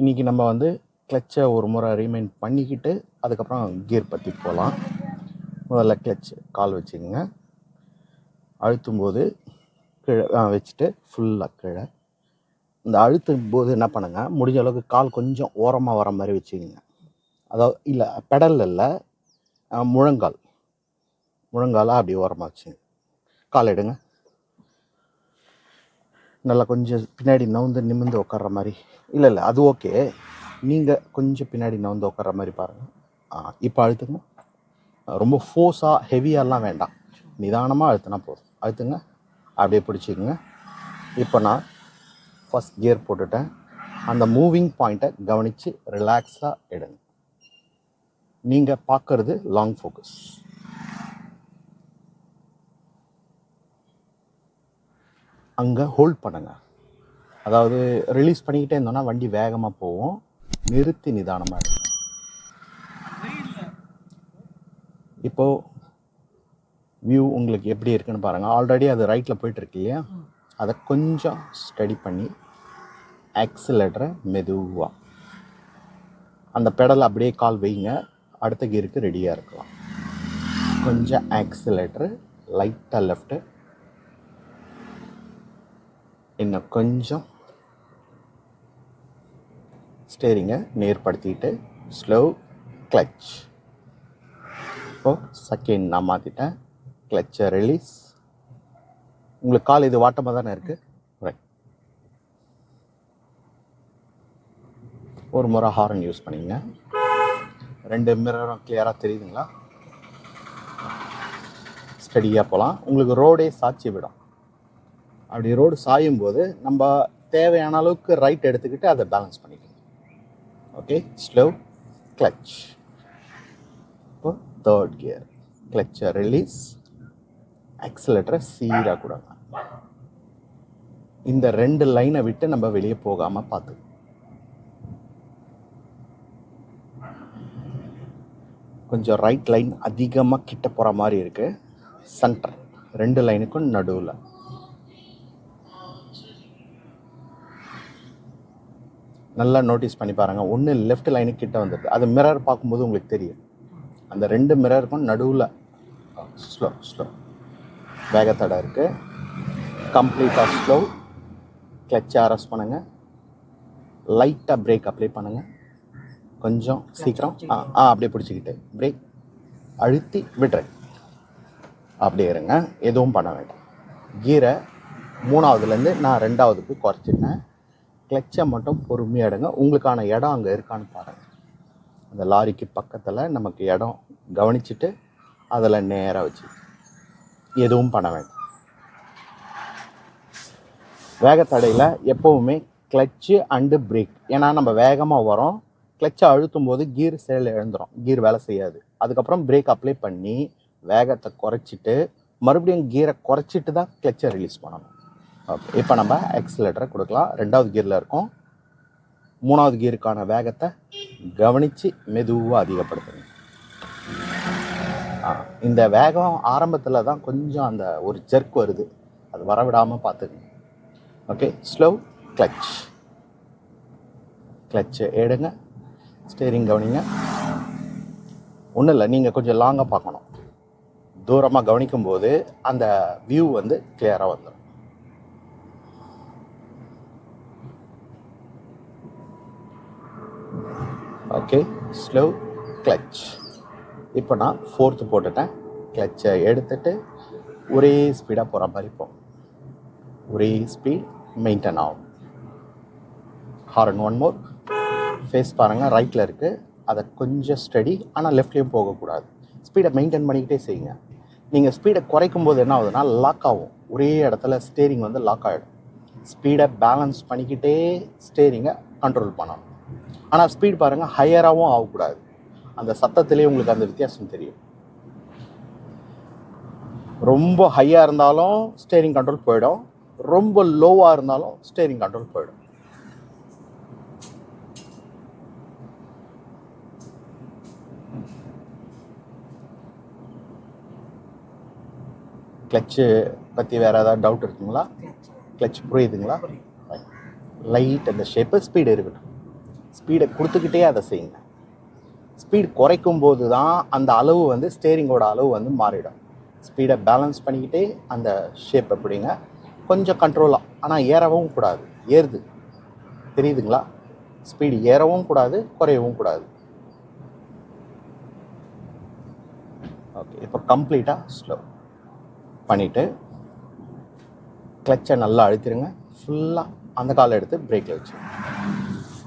இன்றைக்கி நம்ம வந்து கிளச்சை ஒரு முறை ரீமைண்ட் பண்ணிக்கிட்டு அதுக்கப்புறம் கியர் பற்றி போகலாம் முதல்ல கிளச் கால் வச்சுக்கோங்க. அழுத்தும் போது கீழே வச்சுட்டு ஃபுல்லாக கீழே. இந்த அழுத்தும் போது என்ன பண்ணுங்க முடிஞ்ச அளவுக்கு கால் கொஞ்சம் ஓரமாக வர மாதிரி வச்சுக்கோங்க. அதாவது இல்லை பெடல் இல்லை முழங்கால். முழங்காலாக அப்படி ஓரமாக வச்சுங்க கால் எடுங்க. நல்லா கொஞ்சம் பின்னாடி நவுந்து நிமிர்ந்து உட்கார்ற மாதிரி. இல்லை இல்லை அது ஓகே நீங்கள் கொஞ்சம் பின்னாடி நவுந்து உட்கார்ற மாதிரி பாருங்கள் இப்போ அழுத்துங்க ரொம்ப ஃபோர்ஸாக ஹெவியாலாம் வேண்டாம். நிதானமாக அழுத்தினா போதும். அழுத்துங்க. அப்படியே பிடிச்சிக்கங்க. இப்போ நான் ஃபஸ்ட் கியர் போட்டுட்டேன். அந்த மூவிங் பாயிண்ட்டை கவனித்து ரிலாக்ஸாக எடுங்க. நீங்கள் பார்க்கறது லாங் ஃபோக்கஸ் அங்கே ஹோல்ட் பண்ணுங்கள் அதாவது ரிலீஸ் பண்ணிக்கிட்டே இருந்தோம்னா வண்டி வேகமாக போகும். நிறுத்தி நிதானமாக இருக்கும் இப்போது வியூ உங்களுக்கு எப்படி இருக்குன்னு பாருங்கள் ஆல்ரெடி அது ரைட்டில் போயிட்டுருக்கு இல்லையா? அதை கொஞ்சம் ஸ்டடி பண்ணி ஆக்சிலேட்டரை மெதுவாக அந்த பெடல் அப்படியே கால் வைங்க. அடுத்த கீருக்கு ரெடியாக இருக்கலாம். கொஞ்சம் ஆக்சிலேட்டரு லைட்டாக லெஃப்ட்டு இன்னும் கொஞ்சம் ஸ்டேரிங்கை நேர்படுத்திட்டு ஸ்லோ கிளச் ஓ செகண்ட் நான் மாற்றிட்டேன் கிளச்சை ரிலீஸ் உங்களுக்கு கால் இது வாட்டமாக தானே இருக்குது ரைட் ஒரு முறை ஹாரன் யூஸ் பண்ணிங்க. ரெண்டு மிரரும் கிளியராக தெரியுதுங்களா? ஸ்டடியாக போகலாம் உங்களுக்கு ரோடே சாட்சி விடும். அப்படி ரோடு சாயும் போது நம்ம தேவையான அளவுக்கு ரைட் எடுத்துக்கிட்டு அதை பேலன்ஸ் பண்ணிக்கணும் ஓகே ஸ்லோ கிளச் இப்போ தேர்ட் கியர் கிளச்சை ரிலீஸ் ஆக்சிலேட்டரை சீராக கொடுங்க இந்த ரெண்டு லைனை விட்டு நம்ம வெளியே போகாமல் பார்த்து. கொஞ்சம் ரைட் லைன் அதிகமாக கிட்ட போகிற மாதிரி இருக்குது சென்டர் ரெண்டு லைனுக்கும் நடுவில். நல்லா நோட்டீஸ் பண்ணி பாருங்கள் ஒன்று லெஃப்ட் லைனுக்கு கிட்ட வந்துடுது அது மிரர் பார்க்கும்போது உங்களுக்கு தெரியும். அந்த ரெண்டு மிரருக்கும் நடுவில் ஸ்லோ ஸ்லோ வேகத்தடை இருக்குது கம்ப்ளீட்டாக ஸ்லோ கிளச்சை அரெஸ்ட் பண்ணுங்கள் லைட்டாக பிரேக் அப்ளை பண்ணுங்கள் கொஞ்சம் சீக்கிரம் ஆ ஆ அப்படியே பிடிச்சிக்கிட்டு பிரேக் அழுத்தி விடுறேன் அப்படியே இருங்க. எதுவும் பண்ண வேண்டாம். கீரை மூணாவதுலேருந்து நான் ரெண்டாவதுக்கு குறைச்சிட்டேன். கிளச்சை மட்டும் பொறுமையாக எடுங்க. உங்களுக்கான இடம் அங்கே இருக்கான்னு பாருங்கள் அந்த லாரிக்கு பக்கத்தில் நமக்கு இடம் கவனிச்சுட்டு அதில் நேராக வச்சு. எதுவும் பண்ண வேண்டாம். வேகத்தடையில் எப்போவுமே கிளச்சு அண்டு பிரேக் ஏன்னா நம்ம வேகமாக வரோம். கிளச்சை அழுத்தும் போது கீர் செயல் எழுந்துடும் கீர் வேலை செய்யாது. அதுக்கப்புறம் பிரேக் அப்ளை பண்ணி வேகத்தை குறைச்சிட்டு மறுபடியும் கீரை குறைச்சிட்டு தான் கிளச்சை ரிலீஸ் பண்ணணும். இப்போ நம்ம எக்ஸலேட்டரை கொடுக்கலாம். ரெண்டாவது கியரில் இருக்கோம். மூணாவது கியருக்கான வேகத்தை கவனித்து மெதுவாக அதிகப்படுத்துங்க. இந்த வேகம் ஆரம்பத்தில் தான் கொஞ்சம் அந்த ஒரு ஜெர்க் வருது. அது வரவிடாமல் பார்த்துக்குங்க. ஓகே ஸ்லோ கிளச் கிளச்சு எடுங்க. ஸ்டேரிங் கவனிங்க. ஒன்றும் இல்லை நீங்கள் கொஞ்சம் லாங்காக பார்க்கணும். தூரமாக கவனிக்கும் போது அந்த வியூ வந்து கிளியராக வந்துடும் ஓகே ஸ்லோ கிளச் இப்போ நான் ஃபோர்த்து போட்டுட்டேன். கிளச்சை எடுத்துட்டு ஒரே ஸ்பீடாக போகிற மாதிரி போகும் ஒரே ஸ்பீட் மெயின்டைன் ஆகும். ஹாரன் ஒன் மோர் ஃபேஸ் பாருங்கள் ரைட்டில் இருக்குது அதை கொஞ்சம் ஸ்டடி ஆனால் லெஃப்ட்லேயும் போகக்கூடாது. ஸ்பீடை மெயின்டைன் பண்ணிக்கிட்டே செய்யுங்க. நீங்கள் ஸ்பீடை குறைக்கும் போது என்ன ஆகுதுன்னா லாக் ஆகும். ஒரே இடத்துல ஸ்டேரிங் வந்து லாக் ஆகிடும் ஸ்பீடை பேலன்ஸ் பண்ணிக்கிட்டே ஸ்டேரிங்கை கண்ட்ரோல் பண்ணணும். ஆனால் ஸ்பீட் பாருங்கள் ஹையராகவும் ஆகக்கூடாது. அந்த சத்தத்திலே உங்களுக்கு அந்த வித்தியாசம் தெரியும். ரொம்ப ஹையாக இருந்தாலும் ஸ்டேரிங் கண்ட்ரோல் போயிடும். ரொம்ப லோவாக இருந்தாலும் ஸ்டேரிங் கண்ட்ரோல் போயிடும். கிளச்சு பற்றி வேறு ஏதாவது டவுட் இருக்குங்களா? கிளச் புரியுதுங்களா? லைட் அந்த ஷேப்பு ஸ்பீடு இருக்கட்டும். ஸ்பீடை கொடுத்துக்கிட்டே அதை செய்யுங்க. ஸ்பீட் குறைக்கும் போது தான் அந்த அளவு வந்து ஸ்டேரிங்கோட அளவு வந்து மாறிடும். ஸ்பீடை பேலன்ஸ் பண்ணிக்கிட்டே அந்த ஷேப் எப்படிங்க கொஞ்சம் கண்ட்ரோலாக ஆனால் ஏறவும் கூடாது. ஏறுது. தெரியுதுங்களா? ஸ்பீடு ஏறவும் கூடாது குறையவும் கூடாது. ஓகே இப்போ கம்ப்ளீட்டாக ஸ்லோ பண்ணிவிட்டு கிளச்சை நல்லா அழுத்திடுங்க ஃபுல்லாக அந்த காலை எடுத்து பிரேக்கில் வச்சுருங்க.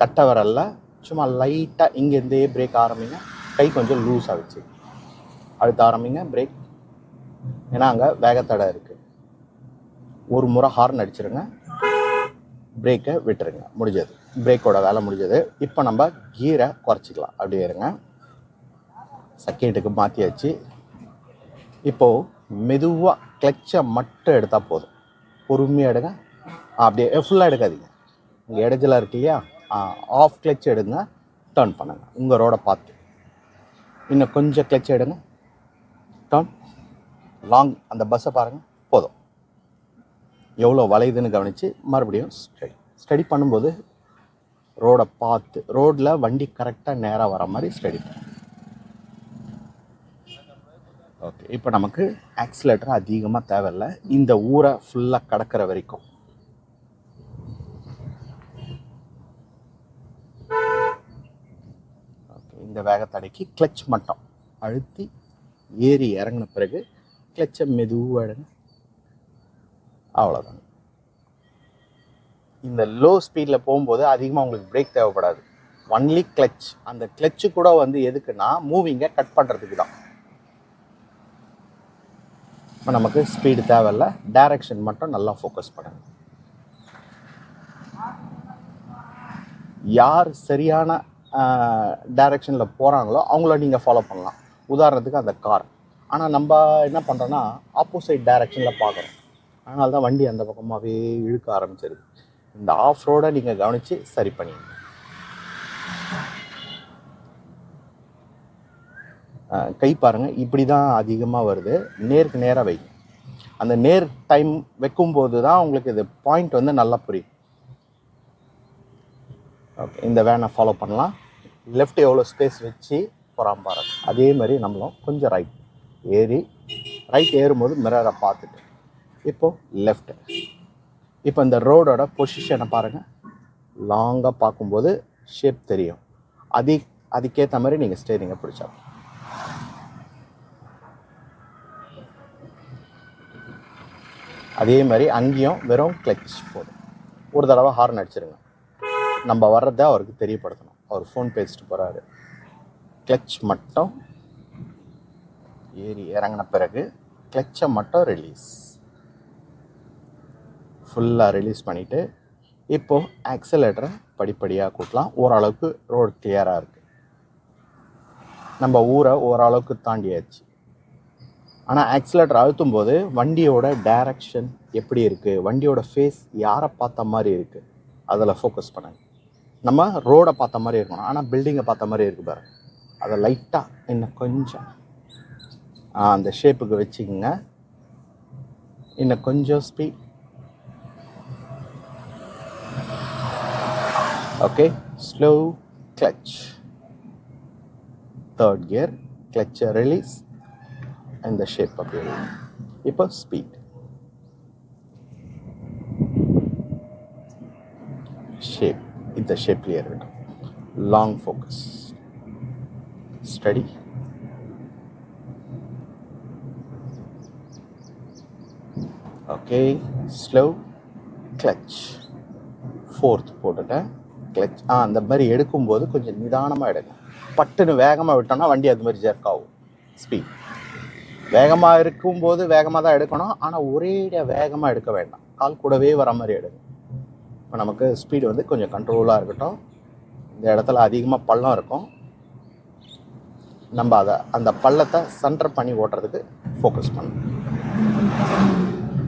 கட்டை வரல சும்மா லைட்டாக இங்கேருந்தே பிரேக் ஆரம்பிங்க. கை கொஞ்சம் லூஸாக வச்சு. அழுத்த ஆரம்பிங்க பிரேக் ஏன்னா அங்கே வேகத்தடை இருக்குது ஒரு முறை ஹார்ன் அடிச்சிருங்க. பிரேக்கை விட்டுருங்க. முடிஞ்சது. பிரேக்கோட வேலை முடிஞ்சது. இப்போ நம்ம கீரை குறைச்சிக்கலாம். அப்படியே இருங்க. செகண்டுக்கு மாற்றியாச்சு இப்போது மெதுவாக கிளச்சை மட்டும் எடுத்தால் போதும். பொறுமையாக எடுங்க. அப்படியே ஃபுல்லாக எடுக்காதீங்க. இங்கே இடைஞ்சலாக இருக்கு இல்லையா ஆஃப் கிளச் எடுங்க டர்ன் பண்ணுங்கள் உங்கள் ரோடை பார்த்து. இன்னும் கொஞ்சம் கிளச் எடுங்க. டர்ன் லாங் அந்த பஸ்ஸை பாருங்கள் போதும். எவ்வளோ வளையுதுன்னு கவனித்து மறுபடியும் ஸ்டடி ஸ்டடி பண்ணும்போது ரோடை பார்த்து ரோடில் வண்டி கரெக்டாக நேராக வர மாதிரி ஸ்டடி ஓகே இப்போ நமக்கு ஆக்சிலேட்டர் அதிகமாக தேவையில்ல. இந்த ஊரை ஃபுல்லாக கடக்கிற வரைக்கும் ஓகே இந்த வேகத்தடைக்கு கிளச் மட்டும். அழுத்தி ஏறி இறங்கின பிறகு கிளச்சை மெதுவாக அவ்வளோதாங்க இந்த லோ ஸ்பீடில் போகும்போது அதிகமாக உங்களுக்கு பிரேக் தேவைப்படாது. ஒன்லி கிளச் அந்த கிளச்சு கூட வந்து எதுக்குன்னா மூவிங்கை கட் பண்ணுறதுக்கு தான். இப்போ நமக்கு ஸ்பீடு தேவையில்ல. டைரக்ஷன் மட்டும் நல்லா ஃபோக்கஸ் பண்ணுங்க. யார் சரியான டைரெக்ஷனில் போகிறாங்களோ அவங்கள நீங்கள் ஃபாலோ பண்ணலாம். உதாரணத்துக்கு அந்த கார் ஆனால் நம்ம என்ன பண்ணுறோன்னா ஆப்போசிட் டைரெக்ஷனில் பார்க்குறோம் அதனால தான் வண்டி அந்த பக்கமாகவே இழுக்க ஆரம்பிச்சிருக்கு இந்த ஆஃப் ரோடை நீங்கள் கவனித்து சரி பண்ணிங்க கை பாருங்கள் இப்படி தான் அதிகமாக வருது. நேருக்கு நேராக வைக்கும். அந்த நேர் டைம் வைக்கும்போது தான் உங்களுக்கு இது பாயிண்ட் வந்து நல்லா புரியும். ஓகே இந்த வேனை ஃபாலோ பண்ணலாம். லெஃப்ட் எவ்வளோ ஸ்பேஸ் வச்சு போகிறான் பாருங்க அதே மாதிரி நம்மளும் கொஞ்சம் ரைட் ஏறி ரைட் ஏறும்போது மிரரை பார்த்துட்டு. இப்போது லெஃப்ட் இப்போ இந்த ரோடோட பொசிஷனை பாருங்கள் லாங்காக பார்க்கும்போது ஷேப் தெரியும். அது அதுக்கேற்ற மாதிரி நீங்கள் ஸ்டேரிங்கை பிடிச்சா அதே மாதிரி அங்கேயும் வெறும் கிளச் போதும். ஒரு தடவை ஹார்ன் அடிச்சிருங்க. நம்ம வர்றதை அவருக்கு தெரியப்படுத்தணும். அவர் ஃபோன் பேசிட்டு போகிறாரு கிளச் மட்டும் ஏறி இறங்கின பிறகு கிளச்சை மட்டும் ரிலீஸ் ஃபுல்லாக ரிலீஸ் பண்ணிவிட்டு இப்போது ஆக்சலேட்டரை படிப்படியாக கூட்டலாம். ஓரளவுக்கு ரோடு கிளியராக இருக்குது நம்ம ஊரை ஓரளவுக்கு தாண்டியாச்சு. ஆனால் ஆக்சிலேட்டர் அழுத்தும் போது வண்டியோட டைரக்ஷன் எப்படி இருக்குது வண்டியோட ஃபேஸ் யாரை பார்த்த மாதிரி இருக்குது அதில் ஃபோக்கஸ் பண்ணுங்கள் நம்ம ரோடை பார்த்த மாதிரி இருக்கணும். ஆனால் பில்டிங்கை பார்த்த மாதிரி இருக்கு பாரு. அதை லைட்டாக இன்னும் கொஞ்சம் அந்த ஷேப்புக்கு வச்சுக்கோங்க. இன்னும் கொஞ்சம் speed okay slow clutch third gear கிளச்சை ரிலீஸ் இந்த ஷேப் அப்படி இப்போ ஸ்பீட் ஷேப் இந்த ஷேப்லேயே இருக்கட்டும் long focus steady okay slow clutch fourth போட்டுட்டேன். கிளச் ஆ அந்த மாதிரி எடுக்கும்போது கொஞ்சம் நிதானமாக எடுங்க. பட்டுன்னு வேகமாக விட்டோம்னா வண்டி அது மாதிரி ஜெர்க் ஆகும். ஸ்பீட் வேகமாக இருக்கும்போது வேகமாக தான் எடுக்கணும். ஆனால் ஒரேடியாக வேகமாக எடுக்க வேண்டாம். கால் கூடவே வர மாதிரி எடுங்க. இப்போ நமக்கு ஸ்பீடு வந்து கொஞ்சம் கண்ட்ரோலாக இருக்கட்டும். இந்த இடத்துல அதிகமாக பள்ளம் இருக்கும். நம்ம அதை அந்த பள்ளத்தை சென்டர் பண்ணி ஓட்டுறதுக்கு ஃபோக்கஸ் பண்ணணும்.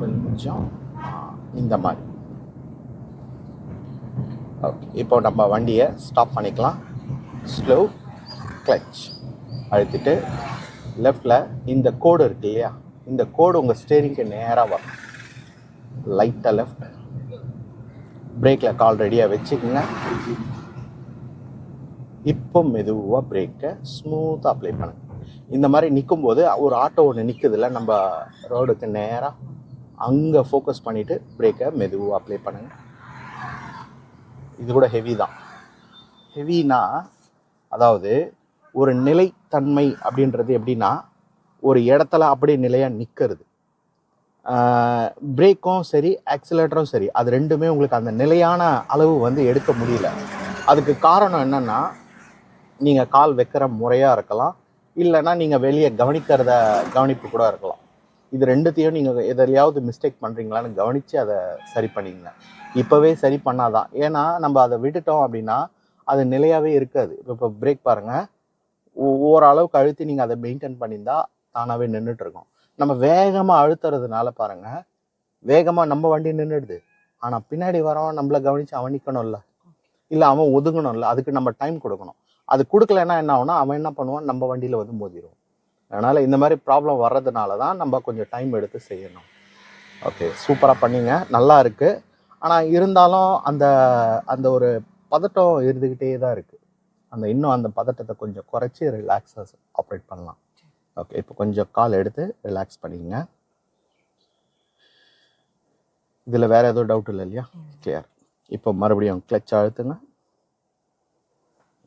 கொஞ்சம் இந்த மாதிரி. ஓகே இப்போ நம்ம வண்டியை ஸ்டாப் பண்ணிக்கலாம். ஸ்லோ கிளச் அழுத்திட்டு லெஃப்டில் இந்த கோடு இருக்கு இல்லையா? இந்த கோடு உங்கள் ஸ்டேரிங்க்கு நேராக வரும். லைட்டாக லெஃப்ட் பிரேக்கில் கால் ரெடியாக வச்சுக்கோங்க. இப்போ மெதுவாக பிரேக்கை ஸ்மூத்தாக அப்ளை பண்ணுங்க. இந்த மாதிரி நிற்கும்போது ஒரு ஆட்டோ ஒன்று நிற்குதுல நம்ம ரோடுக்கு நேராக அங்கே ஃபோக்கஸ் பண்ணிவிட்டு பிரேக்கை மெதுவாக அப்ளை பண்ணுங்க. இது கூட ஹெவி தான். ஹெவினா அதாவது ஒரு நிலைத்தன்மை அப்படின்றது எப்படின்னா ஒரு இடத்துல அப்படியே நிலையாக நிற்கிறது பிரேக்கும் சரி ஆக்சிலேட்டரும் சரி அது ரெண்டுமே உங்களுக்கு அந்த நிலையான அளவு வந்து எடுக்க முடியல. அதுக்கு காரணம் என்னென்னா நீங்கள் கால் வைக்கிற முறையாக இருக்கலாம் இல்லைன்னா நீங்கள் வெளியே கவனிக்கிறத கவனிப்பு கூட இருக்கலாம். இது ரெண்டுத்தையும் நீங்கள் எதிலையாவது மிஸ்டேக் பண்ணுறீங்களான்னு கவனித்து அதை சரி பண்ணிங்க இப்போவே சரி பண்ணாதான். ஏன்னா நம்ம அதை விட்டுட்டோம் அப்படின்னா அது நிலையாகவே இருக்காது. இப்போ பிரேக் பாருங்கள் ஓரளவுக்கு அழுத்தி நீங்கள் அதை மெயின்டைன் பண்ணியிருந்தால் தானாகவே நின்றுட்டுருக்கோம் நம்ம வேகமாக அழுத்துறதுனால பாருங்க வேகமாக நம்ம வண்டி நின்றுடுது ஆனால் பின்னாடி வரவன் நம்மள கவனித்து அவன் நிற்கணும்ல இல்லை அவன் ஒதுங்கணும்ல. அதுக்கு நம்ம டைம் கொடுக்கணும். அது கொடுக்கலன்னா என்ன ஆகும்னா அவன் என்ன பண்ணுவான்? நம்ம வண்டியில் வந்து மோதிடுவோம் அதனால் இந்த மாதிரி ப்ராப்ளம் வர்றதுனால தான் நம்ம கொஞ்சம் டைம் எடுத்து செய்யணும். ஓகே சூப்பராக பண்ணிங்க. நல்லா இருக்குது ஆனால் இருந்தாலும் அந்த அந்த ஒரு பதட்டம் இருந்துக்கிட்டே தான் இருக்குது அந்த இன்னும் அந்த பதட்டத்தை கொஞ்சம் குறைச்சி ரிலாக்ஸாக ஆப்ரேட் பண்ணலாம். ஓகே இப்போ கொஞ்சம் கால் எடுத்து ரிலாக்ஸ் பண்ணிக்கங்க. இதில் வேறு எதுவும் டவுட் இல்லை இல்லையா? கிளியர் இப்போ மறுபடியும் கிளச் அழுத்துங்க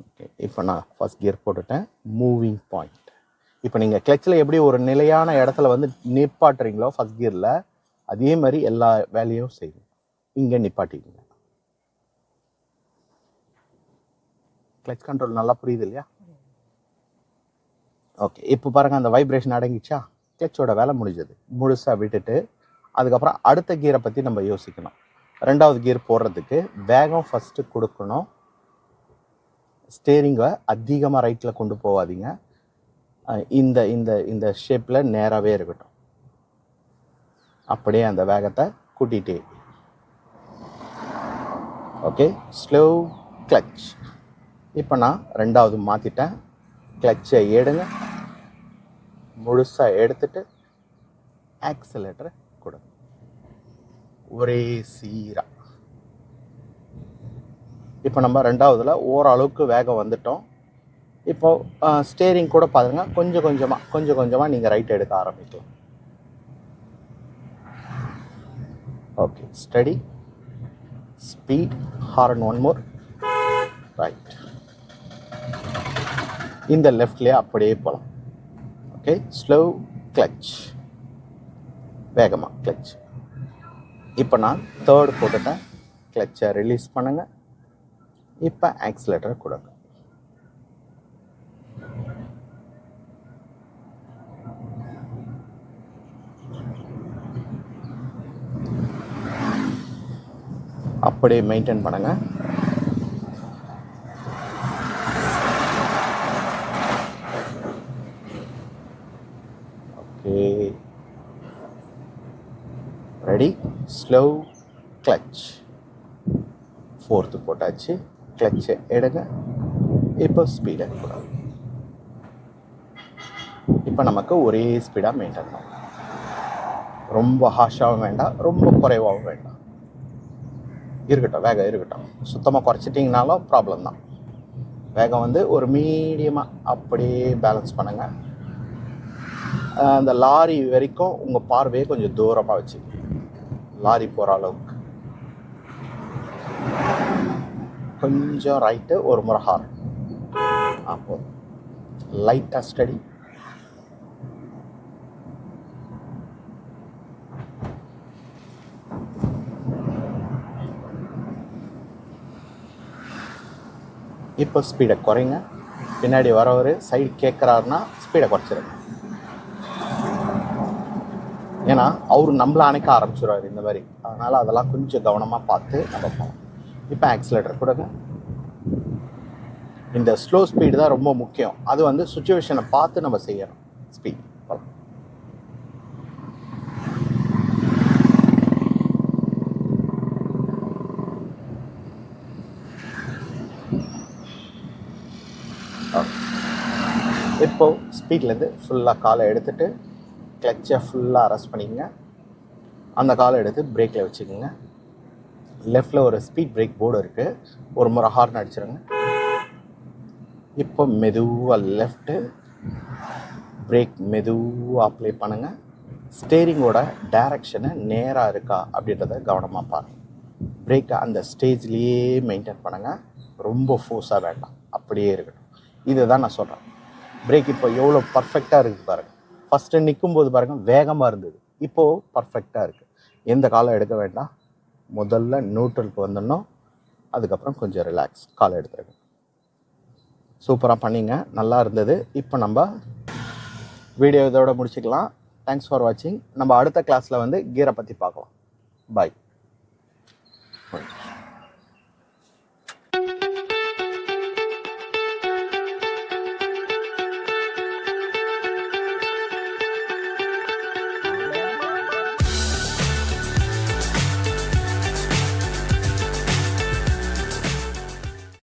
ஓகே இப்போ நான் ஃபர்ஸ்ட் கியர் போட்டுட்டேன். மூவிங் பாயிண்ட் இப்போ நீங்கள் கிளச்சில் எப்படி ஒரு நிலையான இடத்துல வந்து நிப்பாட்டுறீங்களோ ஃபர்ஸ்ட் கியரில் அதே மாதிரி எல்லா வேலையும் செய்யுங்க. இங்கே நிப்பாட்டிக்கங்க. கிளச் கண்ட்ரோல் நல்லா புரியுது இல்லையா? ஓகே இப்போ பாருங்க அந்த வைப்ரேஷன் அடங்கிச்சா? கிளச்சோட வேலை முடிஞ்சது. முழுசாக விட்டுட்டு அதுக்கப்புறம் அடுத்த கியரை பற்றி நம்ம யோசிக்கணும். ரெண்டாவது கியர் போடுறதுக்கு வேகம் ஃபஸ்ட்டு கொடுக்கணும். ஸ்டேரிங்கை அதிகமாக ரைட்டில் கொண்டு போகாதீங்க. இந்த இந்த இந்த ஷேப்பில் நேராகவே இருக்கட்டும். அப்படியே அந்த வேகத்தை கூட்டிகிட்டே ஓகே ஸ்லோ கிளச் இப்போ நான் ரெண்டாவது மாற்றிட்டேன் கிளச்சை எடுங்க முழுசாக எடுத்துட்டு ஆக்சிலேட்டரை கொடுங்க ஒரே சீராக இப்போ நம்ம ரெண்டாவதில் ஓரளவுக்கு வேகம் வந்துட்டோம். இப்போ ஸ்டேரிங் கூட பாருங்க. கொஞ்சம் கொஞ்சமாக கொஞ்சம் கொஞ்சமாக நீங்கள் ரைட் எடுக்க ஆரம்பிக்கலாம். Okay steady speed horn one more right இந்த லெஃப்ட்லேயே அப்படியே போகலாம் ஓகே ஸ்லோ கிளச் வேகமாக கிளச் இப்போ நான் தேர்டு போட்டுட்டேன். கிளச்சை ரிலீஸ் பண்ணுங்க. இப்போ ஆக்சிலேட்டர் கொடுங்க. அப்படியே மெயின்டைன் பண்ணுங்கள் okay ready slow clutch fourth போட்டாச்சு. கிளச்சை எடுங்க. இப்போ ஸ்பீட் கொடுங்க இப்போ நமக்கு ஒரே ஸ்பீடாக மெயின்டைன் பண்ணணும் ரொம்ப ஹாஷாகவும் வேண்டாம். ரொம்ப குறைவாகவும் வேண்டாம். இருக்கட்டும் வேகம் இருக்கட்டும். சுத்தமாக குறைச்சிட்டிங்கனாலும் ப்ராப்ளம் தான். வேகம் வந்து ஒரு மீடியமாக அப்படியே பேலன்ஸ் பண்ணுங்கள் அந்த லாரி வரைக்கும் உங்கள் பார்வையை கொஞ்சம் தூரமாக வச்சு லாரி போகிற அளவுக்கு. கொஞ்சம் ரைட்டு ஒரு முறை ஹார் அப்போது லைட்டாக ஸ்டடி இப்போ ஸ்பீடை குறைங்க. பின்னாடி வரவர் சைடு கேட்குறாருன்னா ஸ்பீடை குறைச்சிருங்க. ஏன்னா அவர் நம்மளை அணைக்க ஆரம்பிச்சிருவார் இந்த மாதிரி. அதனால் அதெல்லாம் கொஞ்சம் கவனமாக பார்த்து நம்ம போகலாம். இப்போ ஆக்சிலேட்டர் கொடுங்க இந்த ஸ்லோ ஸ்பீடு தான் ரொம்ப முக்கியம். அது வந்து சுச்சுவேஷனை பார்த்து நம்ம செய்யணும். ஸ்பீட் இப்போது ஸ்பீட்லேருந்து ஃபுல்லாக காலை எடுத்துகிட்டு கிளச்சை ஃபுல்லாக அரெஸ்ட் பண்ணிக்கங்க. அந்த காலை எடுத்து பிரேக்கில் வச்சுக்கோங்க. லெஃப்டில் ஒரு ஸ்பீட் பிரேக் போர்டு இருக்குது ஒரு முறை ஹார்ன் அடிச்சிருங்க. இப்போ மெதுவாக லெஃப்ட்டு பிரேக் மெதுவாக அப்ளை பண்ணுங்கள் ஸ்டேரிங்கோட டைரக்ஷனை நேராக இருக்கா அப்படின்றத கவனமாக பாருங்கள் பிரேக்கை அந்த ஸ்டேஜ்லேயே மெயின்டைன் பண்ணுங்கள் ரொம்ப ஃபோர்ஸாக வேண்டாம். அப்படியே இருக்கட்டும். இதை தான் நான் சொல்கிறேன் பிரேக் இப்போ எவ்வளோ பர்ஃபெக்டாக இருக்குது பாருங்கள் ஃபஸ்ட்டு நிற்கும் போது பாருங்கள் வேகமாக இருந்தது. இப்போது பர்ஃபெக்டாக இருக்குது எந்த காலம் எடுக்க வேண்டாம். முதல்ல நியூட்ரலுக்கு வந்துடணும். அதுக்கப்புறம் கொஞ்சம் ரிலாக்ஸ் காலை எடுத்துருங்க. சூப்பராக பண்ணிங்க. நல்லா இருந்தது. இப்போ நம்ம வீடியோ இதோட முடிச்சுக்கலாம். தேங்க்ஸ் ஃபார் வாட்சிங் நம்ம அடுத்த கிளாஸில் வந்து கீரை பற்றி பார்க்கலாம். பாய்